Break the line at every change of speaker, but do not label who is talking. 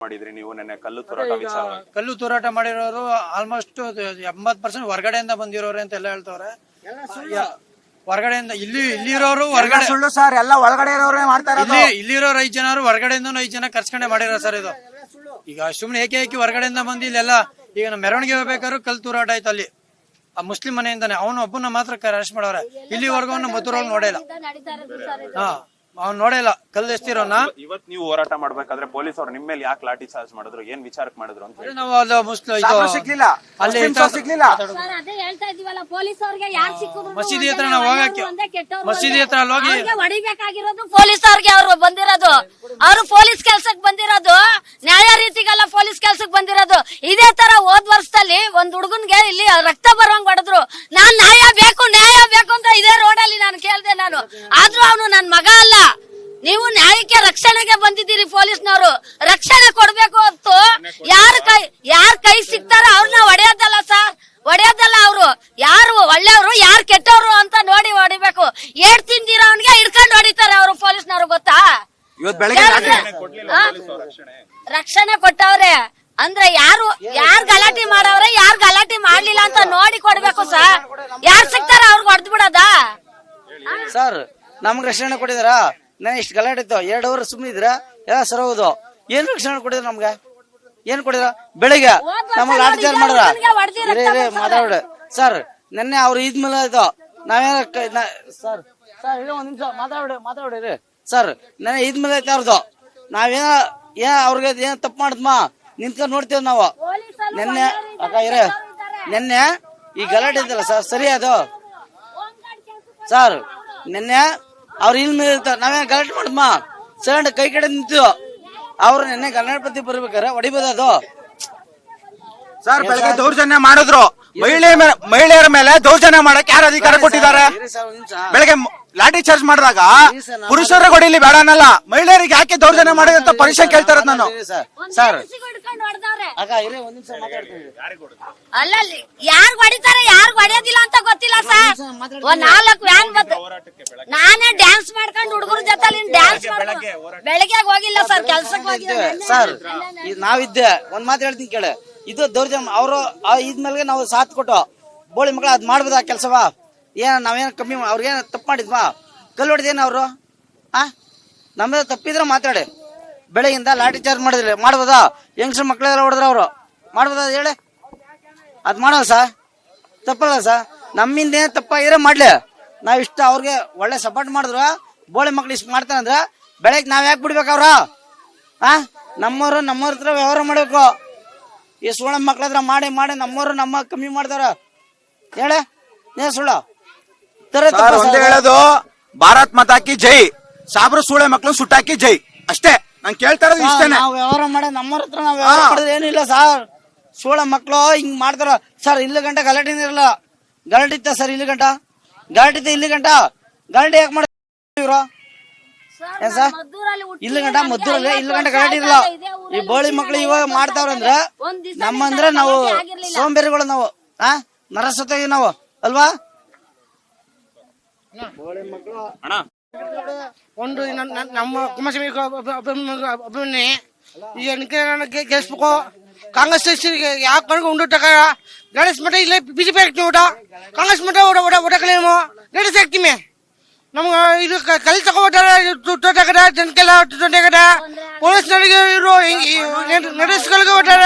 ಮಾಡಿದ್ರಿ ನೀವು ನೆನ್ನೆ ಕಲ್ಲು ತೂರಾಟ
ಕಲ್ಲು ತೂರಾಟ ಮಾಡಿರೋರು ಆಲ್ಮೋಸ್ಟ್ ಎಂಬತ್ ಪರ್ಸೆಂಟ್ ಹೊರಗಡೆಯಿಂದ ಬಂದಿರೋರು ಅಂತ ಎಲ್ಲ ಹೇಳ್ತವ್ರೆ. ಹೊರಗಡೆಯಿಂದ ಇಲ್ಲಿ ಇಲ್ಲಿರೋರು ಹೊರಗಡೆ
ಸುಳ್ಳು ಸರ್ ಎಲ್ಲ ಒಳಗಡೆ ಇರೋರೇ ಮಾಡ್ತಾರೆ
ಇಲ್ಲಿ ಇಲ್ಲಿರೋರು ಐದ್ ಜನರು ಹೊರಗಡೆಯಿಂದ ಐದ್ ಜನ ಕರ್ಸ್ಕೊಂಡೆ ಮಾಡಿರೋ ಸರ್ ಇದು. ಈಗ ಸುಮ್ನೆ ಏಕೆ ಏಕೆ ಹೊರಗಡೆಯಿಂದ ಬಂದು ಇಲ್ಲೆಲ್ಲ ಈಗ ನಮ್ಮ ಮೆರವಣಿಗೆ ಹೋಗ್ಬೇಕಾದ್ರು ಕಲ್ ತೂರಾಟ ಆಯ್ತು ಅಲ್ಲಿ. ಆ ಮುಸ್ಲಿಂ ಮನೆಯಿಂದಾನೆ. ಅವನು ಒಬ್ಬನ ಮಾತ್ರ ಅರೆಸ್ಟ್ ಮಾಡವ್ರೆ. ಇಲ್ಲಿವರೆಗೂ ಅವ್ನ ಮಧುರಲ್ಲಿ ನೋಡಿಲ್ಲ ಹಾ. ಅವ್ನು ನೋಡಿಲ್ಲ ಕಲ್ಲು ಇವತ್ತು
ಇವತ್ ನೀವು ಹೋರಾಟ ಮಾಡ್ಬೇಕಾದ್ರೆ ಪೊಲೀಸ್ ಅವ್ರು ನಿಮ್ಮ ಮೇಲೆ ಯಾಕೆ ಲಾಠಿ ಚಾರ್ಜ್ ಮಾಡಿದ್ರು? ಏನ್ ವಿಚಾರಕ್ಕೆ ಮಾಡಿದ್ರು ಅಂತ ಹೇಳಿ.
ನಾವು ಅದು ಮುಸ್ಲಿಂ ಇದು
ಸಾಬ್ರು ಸಿಕ್ಲಿಲ್ಲ.
ಅಲ್ಲಿ
ಮುಸ್ಲಿಮ್ಸ್ ಅವ್ರು ಸಿಕ್ಲಿಲ್ಲ.
ಸರ್ ಅದೇ ಹೇಳ್ತಾ ಇದೀವಲ್ಲ ಪೊಲೀಸ್ ಅವ್ರಿಗೆ ಯಾರು ಸಿಕ್ಕಿದ್ರು
ಮಸೀದಿ ಹತ್ರ ನಾವು ಹೋಗಕ್ಕೆ ಮಸೀದಿ ಹತ್ರ ಅಲ್ಲಿ ಹೋಗಿ
ಹೊಡಿಬೇಕಾಗಿರೋದು ಪೊಲೀಸ್ ಅವ್ರಿಗೆ ಅವ್ರು ಬಂದಿರೋದು. ಅವರು ಪೊಲೀಸ್ ಕೆಲ್ಸಕ್ ಬಂದಿರೋದು. ನ್ಯಾಯ ರೀತಿಗೆಲ್ಲ ಪೊಲೀಸ್ ಕೆಲ್ಸಕ್ ಬಂದಿರೋದು. ಇದೇ ತರ ಹೋದ್ ವರ್ಷದಲ್ಲಿ ಒಂದ್ ಹುಡುಗನ್ಗೆ ಇಲ್ಲಿ ರಕ್ತ ಬರುವಂಗ್ ಹೊಡೆದ್ರು. ನಾನ್ ನ್ಯಾಯ ಬೇಕು ನ್ಯಾಯ ಬೇಕು ಅಂತ ಇದೇ ರೋಡಲ್ಲಿ ನಾನು ಕೇಳ್ದೆ ನಾನು. ಆದ್ರೂ ಅವನು ನನ್ ಮಗ ಅಲ್ಲ. ನೀವು ನ್ಯಾಯಕ್ಕೆ ರಕ್ಷಣೆಗೆ ಬಂದಿದ್ದೀರಿ ಪೊಲೀಸ್ನವರು. ರಕ್ಷಣೆ ಕೊಡ್ಬೇಕು ಹೊತ್ತು. ಯಾರ ಕೈ ಯಾರ ಕೈ ಸಿಗ್ತಾರ ಅವ್ರನ್ನ ಹೊಡೆಯೋದಲ್ಲ ಸರ್. ಹೊಡೆಯೋದಲ್ಲ ಅವರು. ಯಾರು ಒಳ್ಳೆಯವರು ಯಾರು ಕೆಟ್ಟವರು ಅಂತ ನೋಡಿ ಹೊಡಿಬೇಕು. ಏಟ್ ತಿಂದಿರೋ ಅವನಿಗೆ ಹಿಡ್ಕೊಂಡು ಹೊಡಿತಾರೆ ಅವರು ಪೊಲೀಸ್ನವ್ರು ಗೊತ್ತಾ?
ಇವತ್ತು ಬೆಳಗ್ಗೆ
ಆ? ರಕ್ಷಣೆ ಕೊಟ್ಟವ್ರೆ. ಅಂದ್ರೆ ಯಾರು ಯಾರ್ ಗಲಾಟೆ ಮಾಡವ್ರೆ ಯಾರು ಗಲಾಟೆ ಮಾಡ್ಲಿಲ್ಲ ಅಂತ ನೋಡಿ ಕೊಡ್ಬೇಕು ಸರ್. ಯಾರು ಸಿಗ್ತಾರ ಅವ್ರಿಗೆ ಹೊಡೆದ್ ಬಿಡೋದಾ?
ಸರ್ ನಮ್ಗೆ ರಕ್ಷಣೆ ಕೊಟ್ಟಿದಾರ ನಾನು ಇಷ್ಟು ಗಲಾಟೆ ಇತ್ತು ಎರಡು ಅವರ್ ಸುಮ್ಮನೆ ಇದ್ರ ಎಲ್ಲ ಸರ್ ಹೌದು. ಏನ್ ರಕ್ಷಣೆ ಕೊಟ್ಟಿದ್ರು ನಮ್ಗೆ? ಏನ್ ಕೊಡಿದ್ರ? ಬೆಳಿಗ್ಗೆ ನಮಗೆ ಲಾಠಿ ಚಾರ್ಜ್ ಮಾಡಿದ್ರ. ಮಾತಾಡ ಸರ್ ನೆನ್ನೆ ಅವ್ರು ಇದ್ಮೇಲೆ ಆಯ್ತು. ನಾವೇನ ಸರ್ ಸರ್ ಒಂದ್ ನಿಮಿಷ. ಮಾತಾಡ ಮಾತಾಡಿರಿ ಸರ್ ನೆನ್ನೆ ಇದ್ಮೇಲೆ ಐತೆ ಅವ್ರದ್ದು ನಾವೇನ ಏನ್ ಅವ್ರಿಗೆ ಏನ್ ತಪ್ಪು ಮಾಡಿದ್ಮಾ? ನಿಂತ್ಕೊಂಡು ನೋಡ್ತೀವಿ ನಾವು. ನೆನ್ನೆ ಅಕ್ಕ ಇರ. ನೆನ್ನೆ ಈ ಗಲಾಟೆ ಇದ್ದಲ್ಲ ಸರ್ ಸರಿ ಅದು. ಸರ್ ನಿನ್ನೆ ಅವ್ರ ಇಲ್ ಮೇಲೆ ಇರ್ತಾರ ನಾವೇನ್ ಗಲಾಟೆ ಮಾಡಮ್ಮ ಸೆಕೆಂಡ್ ಕೈ ಕಡೆ ನಿಂತು. ಅವ್ರು ನಿನ್ನೆ ಗಣಪತಿ ಬರ್ಬೇಕಾರೆ ಹೊಡಿಬೋದ ಅದು.
ಸರ್ ಬೆಳಗ್ಗೆ ದೌರ್ಜನ್ಯ ಮಾಡಿದ್ರು. ಮಹಿಳೆ ಮೇಲೆ ಮಹಿಳೆಯರ ಮೇಲೆ ದೌರ್ಜನ್ಯ ಮಾಡಕ್ ಯಾರು ಅಧಿಕಾರ ಕೊಟ್ಟಿದ್ದಾರೆ? ಬೆಳಗ್ಗೆ ಲಾಠಿ ಚಾರ್ಜ್ ಮಾಡಿದಾಗ ಪುರುಷರ ಹೊಡಿಲಿ ಬೇಡ ಅನ್ನಲ್ಲ. ಮಹಿಳೆಯರಿಗೆ ಯಾಕೆ ದೌರ್ಜನ್ಯ ಮಾಡಿದೆ ಅಂತ ಪರೀಕ್ಷೆ ಕೇಳ್ತಾ ಇರೋದು ನಾನು.
ಸರ್
ಅಲ್ಲ ಯಾರು ಹೊಡಿತಾರೆ ಯಾರು ಹೊಡೆಯೋದಿಲ್ಲ ಅಂತ ನಾಲ್ಕು ವ್ಯಾನ್ ಬತ್ ನಾನೇ ಡ್ಯಾನ್ಸ್ ಮಾಡ್ಕೊಂಡು ಹುಡುಗರ ಜೊತೆ ಡ್ಯಾನ್ಸ್ ಬೆಳಗ್ಗೆ ಹೋಗಿಲ್ಲ ಸರ್ ಕೆಲ್ಸಕ್ಕೆ ಹೋಗಿಲ್ಲ.
ಸರ್ ನಾವಿದ್ದೆ ಒಂದ್ ಮಾತು ಹೇಳ್ತೀನಿ ಕೇಳ. ಇದು ದೌರ್ಜನ್ಯ ಅವರು ಇದ್ಮೇಲೆ ನಾವು ಸಾಥ್ ಕೊಟ್ಟು ಬೋಳಿ ಮಕ್ಕಳು ಅದ್ ಮಾಡ್ಬೋದಾ ಕೆಲ್ಸವಾ ಏನ ನಾವೇನ ಕಮ್ಮಿ ಅವ್ರಿಗೆ ತಪ್ಪು ಮಾಡಿದ್ವಾ? ಕಲ್ಲು ಹೊಡೆದೇನ ಅವರು? ಆ? ನಮ್ದು ತಪ್ಪಿದ್ರೆ ಮಾತಾಡಿ. ಬೆಳಗಿಂದ ಲಾಠಿ ಚಾರ್ಜ್ ಮಾಡಿದ್ರೆ ಮಾಡ್ಬೋದಾ? ಯಂಗ್ಸ್ಟರ್ ಮಕ್ಕಳೆಲ್ಲ ಹೊಡೆದ್ರ ಅವರು? ಮಾಡ್ಬೋದಾ ಅದ್ ಹೇಳಿ? ಅದ್ ಮಾಡೋದ ಸಾ? ತಪ್ಪಲ್ಲ ಸಾ? ನಮ್ಮಿಂದ ಏನ್ ತಪ್ಪಾಗಿದ್ರೆ ಮಾಡ್ಲಿ. ನಾವ್ ಇಷ್ಟ ಅವ್ರಿಗೆ ಒಳ್ಳೆ ಸಪೋರ್ಟ್ ಮಾಡಿದ್ರು ಬೋಳೆ ಮಕ್ಳು ಇಷ್ಟ ಮಾಡ್ತಾರಂದ್ರ ಬೆಳಗ್ಗೆ ನಾವ್ ಯಾಕೆ ಬಿಡ್ಬೇಕು ಅವ್ರ? ಆ? ನಮ್ಮವ್ರು ನಮ್ಮವ್ರ ಹತ್ರ ವ್ಯವಹಾರ ಮಾಡ್ಬೇಕು. ಈ ಸುಳ್ಳ ಮಕ್ಳ ಹತ್ರ ಮಾಡಿ ಮಾಡಿ ನಮ್ಮವ್ರು ನಮ್ಮ ಕಮ್ಮಿ ಮಾಡ್ತಾರ. ಹೇಳ ಏ ಸುಳ್ಳ? ತರ
ಸರ್ ಒಂದೇ? ಹೇಳೋದು ಭಾರತ್ ಮಾತಾಕಿ ಜೈ. ಸಾಬ್ರು ಸೂಳೆ ಮಕ್ಳು ಸುಟ್ಟಾಕಿ ಜೈ. ಅಷ್ಟೇ ನಾನು ಕೇಳ್ತಾರ ಇರೋದು ಇಷ್ಟೇನೆ.
ನಾವ್ ವ್ಯವಹಾರ ಮಾಡಿ ನಮ್ಮವ್ರ ಹತ್ರ ನಾವ್ ವ್ಯವಹಾರ ಏನಿಲ್ಲ ಸರ್. ಸೋಳ ಮಕ್ಳು ಹಿಂಗ್ ಮಾಡ್ತಾರ. ಸರ್ ಇಲ್ಲ ಗಂಟೆ ಗಲಾಟೆ ಇರಲ್ಲ. ಗಲಾಟೆ ಇತ್ತ ಸರ್ ಇಲ್ಲಿ ಗಂಟ ಗಲಾಟೆ ಇತ್ತ ಇಲ್ಲಿ ಗಂಟ ಗಲಾಟೆ ಯಾಕೆ ಮಾಡ ಇವ್ರು? ಏನ್ ಸರ್? ಇಲ್ಲಿ ಗಂಟ ಮದ್ದೂರಲ್ಲಿ ಇಲ್ಲಿ ಗಂಟ ಗಲಾಟೆ ಇರಲ್ಲ ಈ ಬೋಳಿ ಮಕ್ಳು ಇವಾಗ ಮಾಡ್ತಾವ್ರಂದ್ರ ನಮ್ಮಂದ್ರ ನಾವು ಸೋಂಬೇರಿಗಳು ನಾವು ಆ? ನರಸತ್ತಾಗಿ ನಾವು ಅಲ್ವಾ?
ಅಣ್ಣ.
ಒಂದು ನಮ್ಮ ಕುಮಾರಸ್ವಾಮಿ ಅಭಿಮಾನಿ ಈಗ ಗೆಲ್ಸ್ಬೇಕು ಕಾಂಗ್ರೆಸ್ ಯಾವ ಕಣಕ್ಕೆ ಉಂಡು ಟಕ ಗಣೇಶ್ ಮಠ ಇಲ್ಲ ಬಿಜೆಪಿ ಹಾಕ್ತೀವಿ ಊಟ ಕಾಂಗ್ರೆಸ್ ಮಠ ಊಟ ಊಟ ಊಟ ಕಲಿಯಮು ಗಣೇಶ್ ಹಾಕ್ತೀವಿ ನಮ್ಗೆ ಇದು ಕ- ಕಲ್ ತಗೋಬಿಟ್ಟಾರ ತುಟ್ಟ ಜನಕ್ಕೆಲ್ಲ ತುಟ್ಟ ಪೊಲೀಸ್ನವರಿಗೆ ಇರೋ ನಡೆಸ್ಕೊಳಗೆ ಬಿಟ್ಟಾರ